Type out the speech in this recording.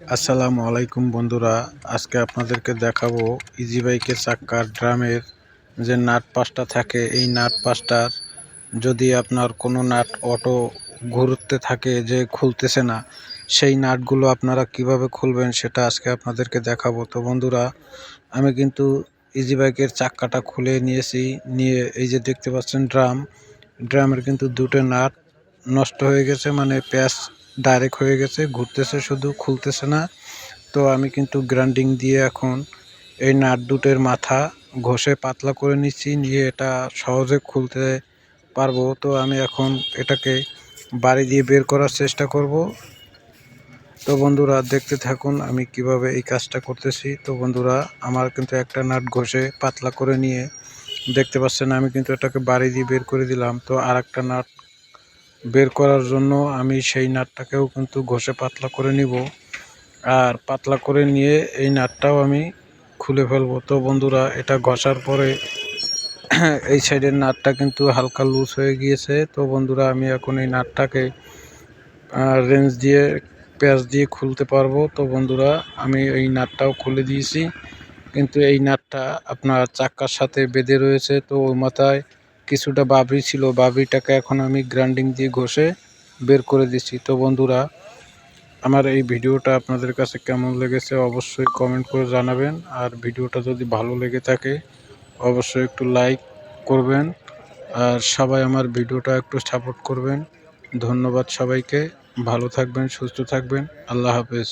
আসসালামু আলাইকুম বন্ধুরা, আজকে আপনাদেরকে দেখাবো ইজি বাইকের চাক্কার ড্রামের যে নাট পাশটা থাকে, এই নাট পাশটার যদি আপনার কোনো নাট অটো ঘুরতে থাকে যে খুলতেছে না, সেই নাটগুলো আপনারা কীভাবে খুলবেন সেটা আজকে আপনাদেরকে দেখাবো। তো বন্ধুরা, আমি কিন্তু ইজি বাইকের চাক্কাটা খুলে নিয়েছি, নিয়ে এই যে দেখতে পাচ্ছেন ড্রাম, ড্রামের কিন্তু দুটো নাট নষ্ট হয়ে গেছে মানে প্যাচ ডাইরেক্ট হয়ে গেছে, ঘুরতেছে শুধু, খুলতেছে না। তো আমি কিন্তু গ্রাইন্ডিং দিয়ে এখন এই নাট দুটের মাথা ঘষে পাতলা করে নিচ্ছি, নিয়ে এটা সহজে খুলতে পারব। তো আমি এখন এটাকে বাড়ি দিয়ে বের করার চেষ্টা করব। তো বন্ধুরা, দেখতে থাকুন আমি কীভাবে এই কাজটা করতেছি। তো বন্ধুরা, আমার কিন্তু একটা নাট ঘষে পাতলা করে নিয়ে, দেখতে পাচ্ছেন আমি কিন্তু এটাকে বাড়ি দিয়ে বের করে দিলাম। তো আর একটা নাট বের করার জন্য আমি সেই নাটটাকেও কিন্তু ঘষে পাতলা করে নিব। আর পাতলা করে নিয়ে এই নাটটাও আমি খুলে ফেলব। তো বন্ধুরা, এটা ঘষার পরে এই সাইডের নাটটা কিন্তু হালকা লুজ হয়ে গিয়েছে। তো বন্ধুরা, আমি এখন এই নাটটাকে রেঞ্জ দিয়ে, প্যাঁচ দিয়ে খুলতে পারব। তো বন্ধুরা, আমি এই নাটটাও খুলে দিয়েছি। কিন্তু এই নাটটা আপনার চাক্কার সাথে বেঁধে রয়েছে। তো ওই মাথায় কিছুটা বাবরি ছিল, বাবরিটাকে এখন আমি গ্রাইন্ডিং দিয়ে ঘষে বের করে দিচ্ছি। তো বন্ধুরা, আমার এই ভিডিওটা আপনাদের কাছে কেমন লেগেছে অবশ্যই কমেন্ট করে জানাবেন। আর ভিডিওটা যদি ভালো লেগে থাকে, অবশ্যই একটু লাইক করবেন। আর সবাই আমার ভিডিওটা একটু সাপোর্ট করবেন। ধন্যবাদ সবাইকে। ভালো থাকবেন, সুস্থ থাকবেন। আল্লাহ হাফেজ।